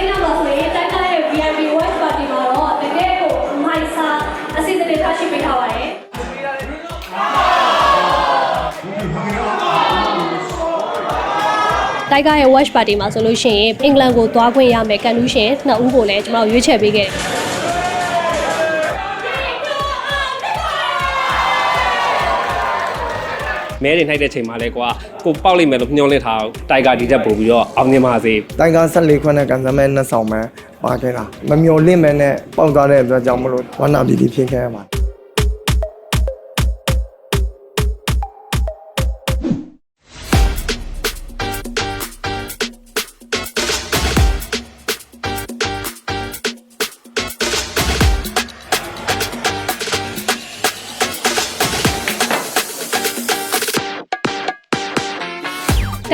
ကိန်းကပါဆိုရင်တိုက်ခိုက်ရဲ့ VIP watch party မှာတော့တကယ်ကိုမိုက်စာအစီအစဉ်တွေထားရှိပေးထားပါတယ်တိုက်ကရဲ့ watch party မှာဆိုလို့ရှိရင်အင်္ဂလန်ကိုသွားခွင့်ရမယ်ကန်တူးရှင်နှစ်ဦးကိုလည်းကျွန်တော်တို့ရွေးချယ်ပေးခဲ့တယ် မဲတွေနှိုက်တဲ့ချိန်မှာလဲကွာကိုပေါက်လိုက်မယ်လို့ညှော်လင့်ထားတိုက်ကာဒီတက်ပို့ပြီးတော့အောင်မြင်ပါစေတိုင်ကာ14ခွန်းနဲ့ကန်ဆယ်မဲနှစ်ဆောင်မဲပါခဲ့တာမမျော်လင့်မဲနဲ့ပေါက်သွားတဲ့အတွက်ကြောင့်မလို့ဝမ်းနာပီတိဖြစ်ခဲ့ရပါတယ်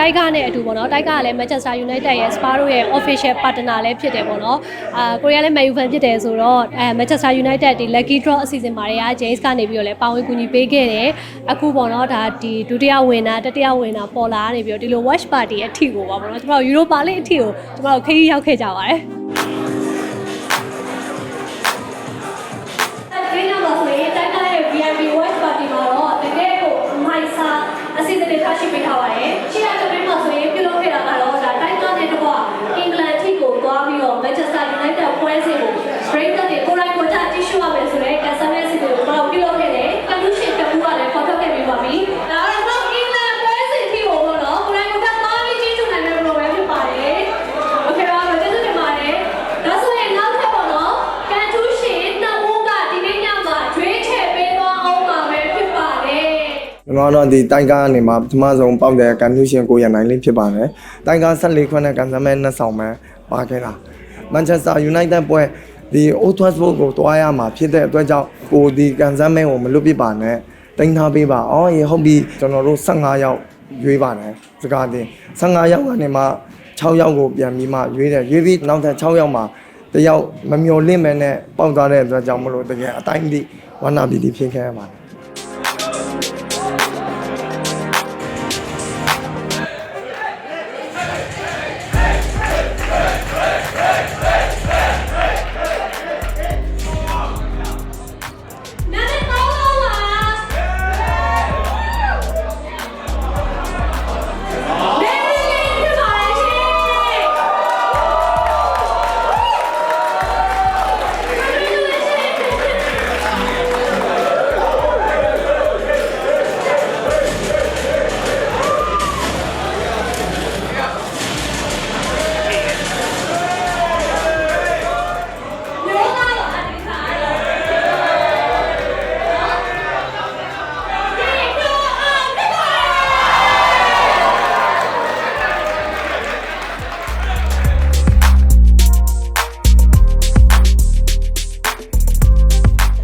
တိုက်ကနဲ့အတူပေါ့နော်တိုက်ကလည်း Manchester United ရဲ့ Sparrow ရဲ့ official partner လည်းဖြစ်တယ်ပေါ့နော်အာကိုရီးယားလည်း Man U fan ဖြစ်တယ်ဆိုတော့အဲ Manchester United ဒီ Lucky Draw အစီအစဉ်မှာတွေက James ကနေပြီးတော့လည်းပါဝင်ကူညီပေးခဲ့တယ်အခုပေါ့နော်ဒါဒီဒုတိယဝင်တာတတိယဝင်တာပေါ်လာနေပြီးတော့ဒီလို watch party အထိကိုပါပေါ့နော်ကျွန်တော် Europa League အထိကိုကျွန်တော်ခရီးရောက်ခဲ့ကြပါတယ်ကိန်းကပါဆိုရင်တိုက်ကရဲ့ VIP watch party မှာတော့တကယ်ကိုမိုက်စာအစီအစဉ်တွေထားရှိပေးထားပါတယ်။ရှေ့ကတမင်းမှာဆိုရင်ပြုလုပ်ခဲ့တာကတော့ဒါတိုက်ကနဲ့တကွအင်္ဂလန်အထိကိုသွားပြီးတော့ Manchester United ပွဲစဉ်ကို Breaker တွေကိုယ်တိုင်ကိုယ်ကျကြည့်ရှုရမယ်ဆိုတဲ့ကန်ဆယ်မဲစီကိုကျွန်တော်ပြုလုပ်ခဲ့တယ်။ကလူရှင်တပူကလည်းဖော်ထုတ်ခဲ့ပြီးပါပြီ။ဒါကတော့အင်္ဂလန်ပွဲစဉ်အထိကိုပေါ့နော်ကိုယ်တိုင်ကိုယ်ကျသွားပြီးကြည့်ရှုနိုင်မယ့် program ဖြစ်ပါတယ်။ Okay ပါတော့ကျေးဇူးတင်ပါတယ်။ဒါဆိုရင်နောက်ထပ်ပေါ့နော်ကန်တူးရှင်တပူကဒီနေ့ညမှာရွေးချယ်ပေးသွားအောင်ပါပဲဖြစ်ပါတယ်။ ကျွန်တော်တို့ဒီတိုင်ကာကနေမှာပထမဆုံးပေါက်တဲ့ကန်နူးရှင်ကိုရနိုင်လေးဖြစ်ပါတယ်တိုင်ကာ14ခွန်းနဲ့ကန်ဆယ်မဲနှစ်ဆောင်မဲပါခဲ့တာမန်ချက်စတာယူနိုက်တက်ပွဲဒီအိုထွတ်စ်ဘုတ်ကိုတွားရမှာဖြစ်တဲ့အတွက်ကြောင့်ကိုဒီကန်ဆယ်မဲကိုမလွတ်ပြစ်ပါနဲ့တင်ထားပေးပါအော်ရေဟုတ်ပြီကျွန်တော်တို့15ယောက်ရွေးပါတယ်စကားတင်15ယောက်ကနေမှ6ယောက်ကိုပြန်ပြီးမှရွေးတယ်ရွေးပြီးနောက်ထပ်6ယောက်မှာတယောက်မမျော်လင့်မဲနဲ့ပေါက်သွားတဲ့အတွက်ကြောင့်မလို့တကယ်အတိုင်းတိဝါနာပီတိဖြစ်ခဲ့ရပါတယ်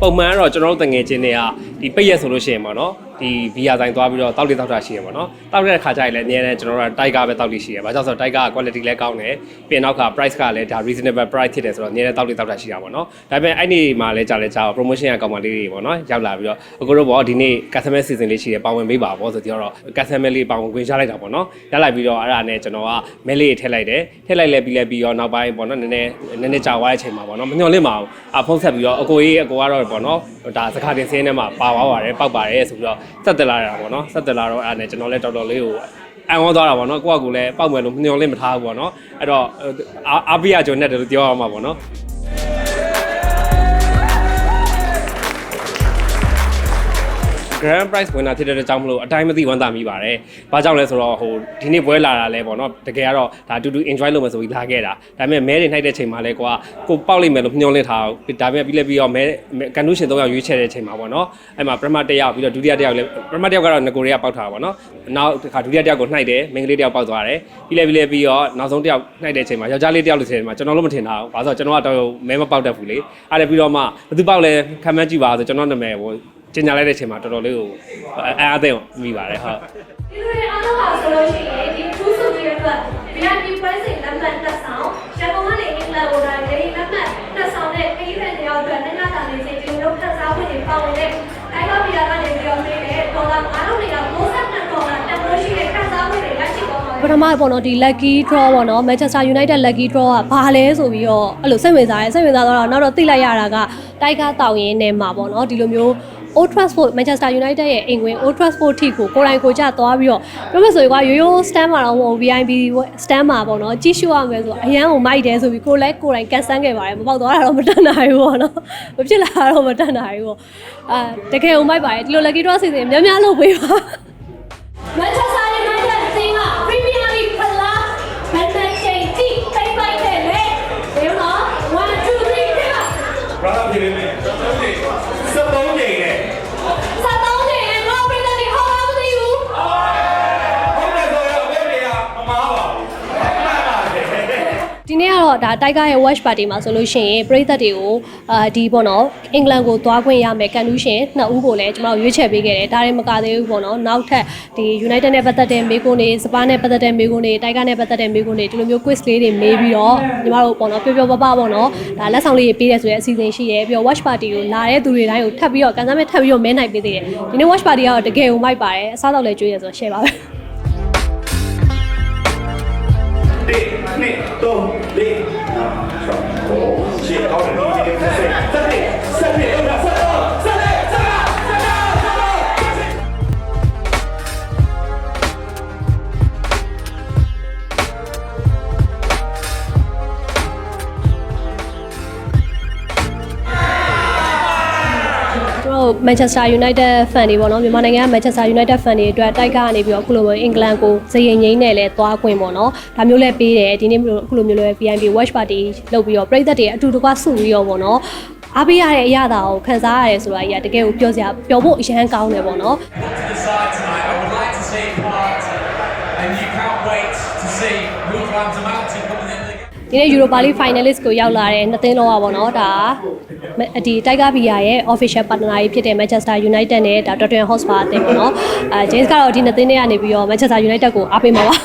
ပုံမှန်ကတော့ကျွန်တော်တို့တငယ်ချင်းတွေကဒီပိတ်ရက်ဆိုလို့ရှိရင်ပေါ့နော် ဒီ VR ဆိုင်သွားပြီးတော့တောက်လေးတောက်တာရှိရပေါ့နော်တောက်တဲ့ခါကျရင်လည်းအများနဲ့ကျွန်တော်တို့ကတိုက်ကပဲတောက်လေးရှိရဘာကြောင့်ဆိုတော့တိုက်က quality လည်းကောင်းတယ်ပြင်နောက်က price ကလည်းဒါ reasonable price ဖြစ်တယ်ဆိုတော့အများနဲ့တောက်လေးတောက်တာရှိတာပေါ့နော်ဒါပေမဲ့အဲ့ဒီမှာလည်းကြာလဲကြာ promotion ကကောင်းပါလေးတွေပေါ့နော်ရောက်လာပြီးတော့အခုတို့ပေါ့ဒီနေ့ customer season လေးရှိတယ်ပါဝင်ပေးပါပေါ့ဆိုတော့ customer လေးပါဝင်ခွင့်ရလိုက်တာပေါ့နော်ရလိုက်ပြီးတော့အဲ့ဒါနဲ့ကျွန်တော်ကမဲလေးထည့်လိုက်တယ်ထည့်လိုက်လဲပြီးလဲပြီးတော့နောက်ပိုင်းပေါ့နော်နည်းနည်းနည်းနည်းကြာသွားတဲ့အချိန်မှာပေါ့နော်မညှော်လင့်ပါဘူးအဖုန်းဆက်ပြီးတော့အကိုကြီးအကိုကတော့ပေါ့နော်ဒါစကားတင်စင်းထဲမှာပါသွားပါတယ်ပောက်ပါတယ်ဆိုပြီးတော့ဆက်တက်လာတာပေါ့နော်ဆက်တက်လာတော့အဲ့ဒါနဲ့ကျွန်တော်လည်းတော်တော်လေးကိုအံ့ဩသွားတာပေါ့နော်ကိုကကိုလည်းပောက်မယ်လို့ညှော်လင့်မထားဘူးပေါ့နော်အဲ့တော့အာအာပိယကျော်နဲ့တယ်လို့ပြောရမှာပေါ့နော် grand prize winner ဖြစ်တဲ့အကြောင်းမလို့အတိုင်းမသိဝမ်းသာမိပါတယ်။ဘာကြောင့်လဲဆိုတော့ဟိုဒီနေ့ပွဲလာတာလဲပေါ့နော်တကယ်ကတော့ဒါအတူတူ enjoy လုပ်မယ်ဆိုပြီးလာခဲ့တာ။ဒါပေမဲ့မဲတွေနှိုက်တဲ့ချိန်မှာလဲကိုကကိုပေါက်လိုက်မယ်လို့ညှော်လင့်ထားဘူး။ဒါပေမဲ့ပြီးလဲပြီးတော့မဲကန်နူးရှင်၃ယောက်ရွေးချယ်တဲ့ချိန်မှာပေါ့နော်။အဲ့မှာပထမတစ်ယောက်ပြီးတော့ဒုတိယတစ်ယောက်လဲပထမတစ်ယောက်ကတော့ငကိုတွေကပေါက်ထားတာပေါ့နော်။နောက်တစ်ခါဒုတိယတစ်ယောက်ကိုနှိုက်တယ်မိန်းကလေးတစ်ယောက်ပေါက်သွားတယ်။ပြီးလဲပြီးလဲပြီးတော့နောက်ဆုံးတစ်ယောက်နှိုက်တဲ့ချိန်မှာယောက်ျားလေးတစ်ယောက်လို့ထင်တယ်မှာကျွန်တော်လည်းမထင်တာဘူး။ဘာလို့ဆိုတော့ကျွန်တော်ကတော့မဲမပေါက်တတ်ဘူးလေ။အဲ့ဒါပြီးတော့မှဘယ်သူပေါက်လဲခံမှန်းကြည့်ပါဆိုကျွန်တော်နာမည်ဟို ကျင်ညာလိုက်တဲ့အချိန်မှာတော်တော်လေးကိုအဲအားသိအောင်မိပါတယ်ဟုတ်ဒီလိုရအောင်ပါဆိုလို့ရှိရင်ဒီထူးဆိုပြီးတော့ VIP ပွဲစဉ်လက်မှတ်တက်ဆောင်ရန်ကုန်ကနေအင်္ဂလန်ကိုဒါဒေးလက်မှတ်တက်ဆောင်တဲ့ခရီးသည်တွေရောက်အတွက်နိုင်ငံသားတွေစိတ်ကြိုးခန်းစားခွင့်တွေပါဝင်တဲ့တိုင်းကပြည်ကနေပြီးတော့ပေးတဲ့ဒေါ်လာ9000ကျော်62ဒေါ်လာတန်ဖိုးရှိတဲ့ခန်းစားခွင့်တွေရရှိသွားပါပထမမပေါ့နော်ဒီ lucky draw ပေါ့နော် Manchester United lucky draw ကဘာလဲဆိုပြီးတော့အဲ့လိုစိတ်ဝင်စားတယ်စိတ်ဝင်စားတော့နောက်တော့သိလိုက်ရတာကတိုက်ကားတောင်ရင်ထဲမှာပေါ့နော်ဒီလိုမျိုး Old Trafford Manchester United ရဲ့အိမ်ဝင် Old Trafford ထိကိုကိုယ်တိုင်ကိုကြသွားပြီးတော့ပြောမဆိုရင်ကရိုးရိုး stand မှာတော့မဟုတ် VIP stand မှာပေါ့နော်ကြီးရှုရမယ်ဆိုအရန်ကိုမိုက်တယ်ဆိုပြီးကိုလည်းကိုယ်တိုင်ကန်ဆန်းခဲ့ပါတယ်မပေါက်သွားတာတော့မတတ်နိုင်ဘူးပေါ့နော်မဖြစ်လာတာတော့မတတ်နိုင်ဘူးပေါ့အာတကယ်ကိုမိုက်ပါတယ်ဒီလို lucky draw စီစဉ်များများလုပ်ပေးပါ နေ့ကတော့ဒါတိုက်ကားရဲ့ watch party မှာဆိုလို့ရှိရင်ပရိသတ်တွေကိုအာဒီပေါ့နော်အင်္ဂလန်ကိုသွားခွင့်ရမယ်ကန်တူးရှင်နှစ်ဦးကိုလည်းကျွန်တော်တို့ရွေးချယ်ပေးခဲ့တယ်ဒါရင်မကသေးဘူးပေါ့နော်နောက်ထပ်ဒီ United နဲ့ပတ်သက်တဲ့မေးခွန်းတွေစပါးနဲ့ပတ်သက်တဲ့မေးခွန်းတွေတိုက်ကားနဲ့ပတ်သက်တဲ့မေးခွန်းတွေဒီလိုမျိုး quiz လေးတွေမေးပြီးတော့ညီမတို့ပေါ့နော်ပျော်ပျော်ပပပေါ့နော်ဒါလက်ဆောင်လေးတွေပေးတယ်ဆိုတဲ့အစီအစဉ်ရှိတယ်ပြီးတော့ watch party ကိုလာတဲ့သူတွေတိုင်းကိုထပ်ပြီးတော့ကန်ဆယ်မဲ့ထပ်ပြီးတော့မဲနိုင်ပေးသေးတယ်ဒီနေ့ watch party ကတော့တကယ်ကိုမိုက်ပါတယ်အစားတော့လည်းကြွေးရဆိုတော့ share ပါပဲ 立，立，动，立。啊，操！五，七，二，六，六，四，四，三，三，三，三，三。 ကျွန်တော်တို့ Manchester United fan တွေပေါ့နော်မြန်မာနိုင်ငံက Manchester United fan တွေအတွက်တိုက်ကားကနေပြီးတော့အခုလိုမျိုးအင်္ဂလန်ကိုဇယင်ငိမ့်နဲ့လဲသွားခွင့်ပေါ့နော်ဒါမျိုးလဲပေးတယ်ဒီနေ့မျိုးအခုလိုမျိုးလဲ VIP watch party လုပ်ပြီးတော့ပြည်သက်တွေအတူတကွစုပြီးတော့ပေါ့နော်အားပေးရတဲ့အရာတာကိုခံစားရတယ်ဆိုတာကြီးကတကယ်ကိုပြောစရာပြောဖို့အရန်ကောင်းတယ်ပေါ့နော် ဒီနေ့ Europa League finalist ကိုရောက်လာတဲ့နှစ်သင်းလုံးอ่ะပေါ့နော်ဒါဒီ Tiger Beer ရဲ့ official partner ကြီးဖြစ်တဲ့ Manchester United နဲ့ဒါ Tottenham Hotspur အသင်းပေါ့နော်အဲ James ကတော့ဒီနှစ်သင်းတွေကနေပြီးတော့ Manchester United ကိုအားပေးမှာပါ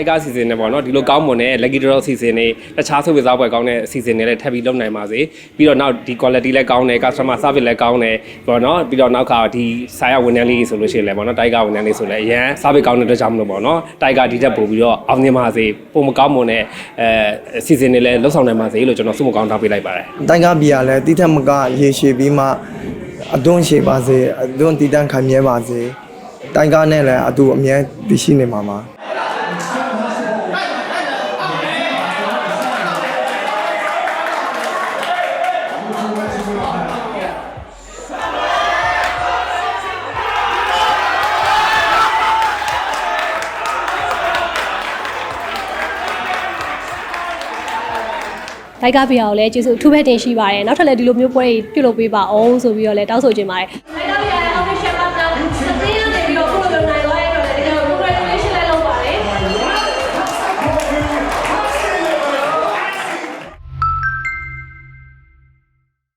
တိုက်ကားစီစဉ်နေပေါ့နော်ဒီလိုကောင်းမွန်တဲ့ lucky draw စီစဉ်နေတခြားဆုပ်ကစားပွဲကောင်းတဲ့အစီအစဉ်တွေလည်းထပ်ပြီးလုပ်နိုင်ပါစေပြီးတော့နောက်ဒီ quality လည်းကောင်းတယ် customer service လည်းကောင်းတယ်ပေါ့နော်ပြီးတော့နောက်ခါဒီဆိုင်ရဝန်ထမ်းလေးဆိုလို့ရှိရင်လည်းပေါ့နော်တိုက်ကားဝန်ထမ်းလေးဆိုလည်းအရန် service ကောင်းတဲ့အတွက်ကြောင့်မလို့ပေါ့နော်တိုက်ကားဒီတက်ပို့ပြီးတော့အောင်မြင်ပါစေပုံမကောင်းမွန်တဲ့အဲအစီအစဉ်တွေလည်းလှုပ်ဆောင်နိုင်ပါစေလို့ကျွန်တော်ဆုမကောင်းထားပေးလိုက်ပါတယ်တိုင်းကားဘီယာလည်းတိထက်မကရေရှည်ပြီးမှအသွင်ရှည်ပါစေအသွင်တည်တံ့ခိုင်မြဲပါစေတိုင်းကားနဲ့လည်းအတူအမြဲတည်ရှိနေမှာပါ ဒိုက်ကဗီယာကိုလည်းကျေးဇူးအထူးပဲတင်ရှိပါတယ်နောက်ထပ်လည်းဒီလိုမျိုးပွဲတွေပြုလုပ်ပေးပါအောင်ဆိုပြီးတော့လည်းတောင်းဆိုချင်ပါတယ်ဒိုက်ကဗီယာ